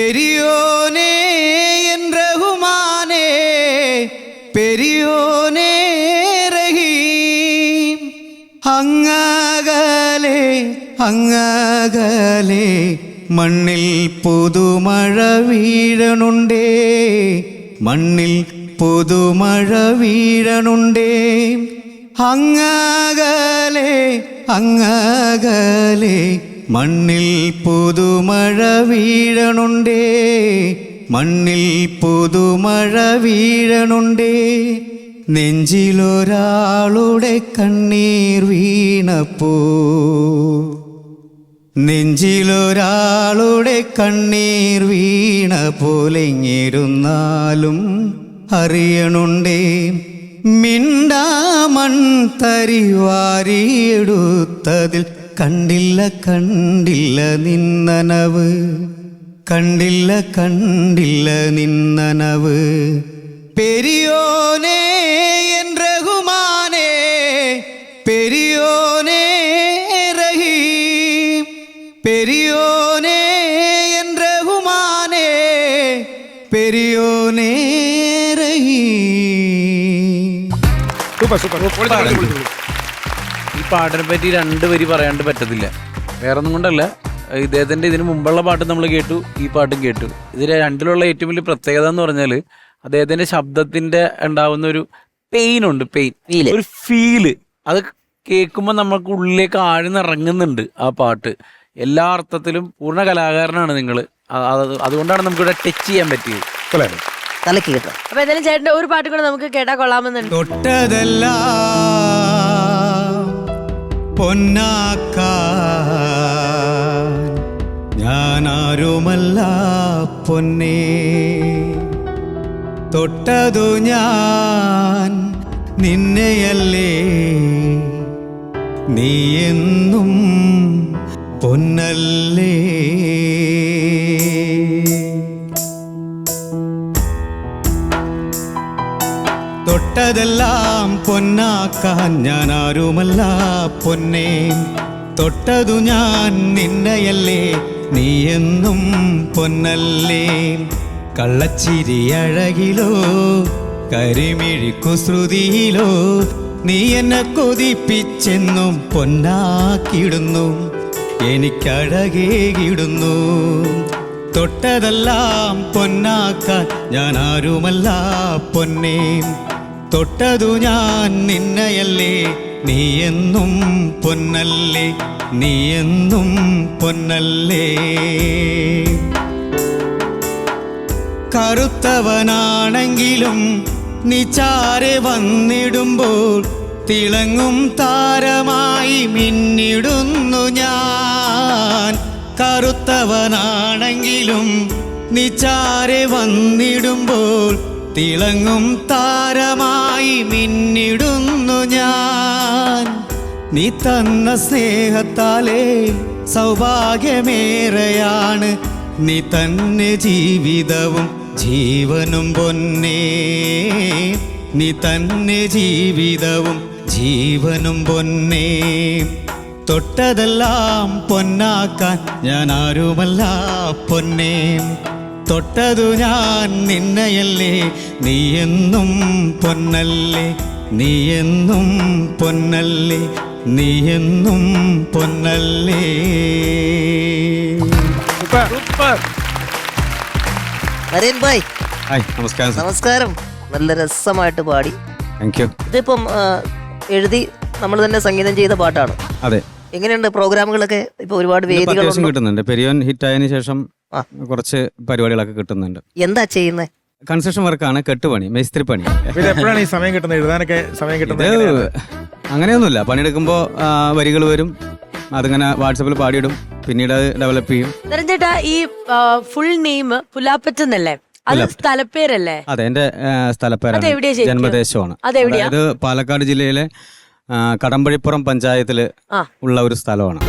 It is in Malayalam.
பெரியோனே என் ரகுமானே பெரியோனே ரஹீம் അങ്ങാകലേ അങ്ങാകലേ മണ്ണിൽ പുതുമഴ വീഴണുണ്ടേ മണ്ണിൽ പുതുമഴ വീഴണുണ്ടേ. അങ്ങാകലേ അങ്ങാകലേ മണ്ണിൽ പുതുമഴ വീഴണുണ്ടേ. മണ്ണിൽ പുതുമഴ വീഴണുണ്ടേ. നെഞ്ചിലൊരാളുടെ കണ്ണീർ വീണപ്പോ. നെഞ്ചിലൊരാളുടെ കണ്ണീർ വീണ പോലെങ്ങിരുന്നാലും അറിയണുണ്ടേ. മിണ്ടാമൺ തരിവാരിയെടുത്തതിൽ കണ്ടില്ല കണ്ടില്ല നിന്നനവ് കണ്ടില്ല കണ്ടില്ല നിന്നനവ് പെരിയോനേ എൻ രഘുമാനേ പെരിയോനേ റഹീം പെരിയോനേ എൻ രഘുമാനേ പെരിയോനേ റഹീം സൂപ്പർ സൂപ്പർ പൊളിച്ച്, പൊളിച്ച്, പൊളിച്ച്. ഈ പാട്ടിനെ പറ്റി രണ്ട് വരി പറയാണ്ട് പറ്റത്തില്ല. വേറെ ഒന്നും കൊണ്ടല്ല. ഇദ്ദേഹത്തിന്റെ ഇതിന് മുമ്പുള്ള പാട്ട് നമ്മൾ കേട്ടു ഈ പാട്ടും കേട്ടു. ഇതിൽ രണ്ടിലുള്ള ഏറ്റവും വലിയ പ്രത്യേകത എന്ന് പറഞ്ഞാൽ അദ്ദേഹത്തിന്റെ ശബ്ദത്തിന്റെ ഉണ്ടാവുന്ന ഒരു പെയിൻ ഉണ്ട് പെയിൻ ഒരു ഫീൽ അത് കേൾക്കുമ്പോൾ നമുക്ക് ഉള്ളിലേക്ക് ആഴ്ന്നിറങ്ങുന്നുണ്ട് ആ പാട്ട്. എല്ലാ അർത്ഥത്തിലും പൂർണ കലാകാരനാണ് നിങ്ങൾ അതുകൊണ്ടാണ് നമുക്കിവിടെ ടച്ച് ചെയ്യാൻ പറ്റിയത്. തലക്ക് കിട്ടും. അപ്പൊ എന്തായാലും ചേട്ടന്റെ ഒരു പാട്ട് കൂടെ നമുക്ക് കേട്ടാ കൊള്ളാമെന്നുണ്ട്. തൊട്ടതല്ല പൊന്നാക്കാൻ ഞാനാരുമല്ല പൊന്നേ. തൊട്ടതു ഞാൻ നിന്നെയല്ലേ. നീ എന്നും പൊന്നല്ലേ. തൊട്ടതെല്ലാം പൊന്നാക്കാൻ ഞാൻ ആരുമല്ല പൊന്നേ. തൊട്ടതു ഞാൻ നിന്നയല്ലേ എന്നും പൊന്നല്ലേ. കള്ളച്ചിരി അഴകിലോ കരിമിഴി കുസൃതിയിലോ നീ എന്നെ കൊതിപ്പിച്ചെന്നും പൊന്നാക്കിയിടുന്നു. എനിക്കഴകേകിടുന്നു തൊട്ടതെല്ലാം പൊന്നാക്കാൻ ഞാൻ ആരുമല്ല പൊന്നേ. തൊട്ടതു ഞാൻ നിന്നയല്ലേ? നീ എന്നും പൊന്നല്ലേ? നീ എന്നും പൊന്നല്ലേ? കറുത്തവനാണെങ്കിലും നീ ചാരെ വന്നിടുമ്പോൾ തിളങ്ങും താരമായി മിന്നിടുന്നു ഞാൻ. കറുത്തവനാണെങ്കിലും നീ ചാരെ വന്നിടുമ്പോൾ തിളങ്ങും താരമായി മിന്നിടുന്നു ഞാൻ. നീ തന്ന സ്നേഹത്താലേ സൗഭാഗ്യമേറെയാണ്. നീ തന്നെ ജീവിതവും ജീവനും പൊന്നേ. നീ തന്നെ ജീവിതവും ജീവനും പൊന്നേ. തൊട്ടതെല്ലാം പൊന്നാക്കാൻ ഞാൻ ആരുമല്ല പൊന്നേ. തൊട്ടതു ഞാൻ നിന്നയല്ലേ? നീ എന്നും പൊന്നല്ലേ? നീ എന്നും പൊന്നല്ലേ? നീ എന്നും പൊന്നല്ലേ? നരേൻ ഭായ്. ഹായ് നമസ്കാരം നമസ്കാരം. നല്ല രസമായിട്ട് പാടി. താങ്ക് യു ഇതിപ്പം ആ, എഴുതി നമ്മൾ തന്നെ സംഗീതം ചെയ്ത പാട്ടാണ്. അതെ. എങ്ങനെയുണ്ട് പ്രോഗ്രാമുകളൊക്കെ? ഇപ്പൊ ഒരുപാട് വേദികൾ അത്യാവശ്യം കിട്ടുന്നുണ്ട്. പെരിയോൻ ഹിറ്റായതിനു ശേഷം ആ. കുറച്ച് പരിപാടികളൊക്കെ കിട്ടുന്നുണ്ട്. എന്താ ചെയ്യുന്നത് കൺസ്ട്രക്ഷൻ വർക്കാണ് കെട്ടുപണി മേസ്ത്രി പണി. ഇത് എപ്പോഴാണ് ഈ സമയം കിട്ടുന്നത്? എഴുതാനൊക്കെ സമയം ഇത് കിട്ടുന്നത് എങ്ങനെയാണ്? അങ്ങനെയൊന്നുമില്ല. പണിയെടുക്കുമ്പോൾ വരികൾ വരും. അതിങ്ങനെ വാട്സപ്പിൽ പാടിയിടും. പിന്നീട് അത് ഡെവലപ്പ് ചെയ്യും. നിരഞ്ജേട്ടാ ഈ ഫുൾ നെയിം പുലാപ്പറ്റ് എന്നല്ലേ? അത് സ്ഥലപ്പേരല്ലേ? അതെ എന്റെ സ്ഥലപ്പേരാണ്. അതെവിടെയാ ശരിക്കും? ജന്മദേശമാണ്. അതെവിടെയാ? അതായത് പാലക്കാട് ജില്ലയിലെ ആ, കടമ്പഴിപ്പുറം പഞ്ചായത്തിൽ ആ. ഉള്ള ഒരു സ്ഥലമാണ്.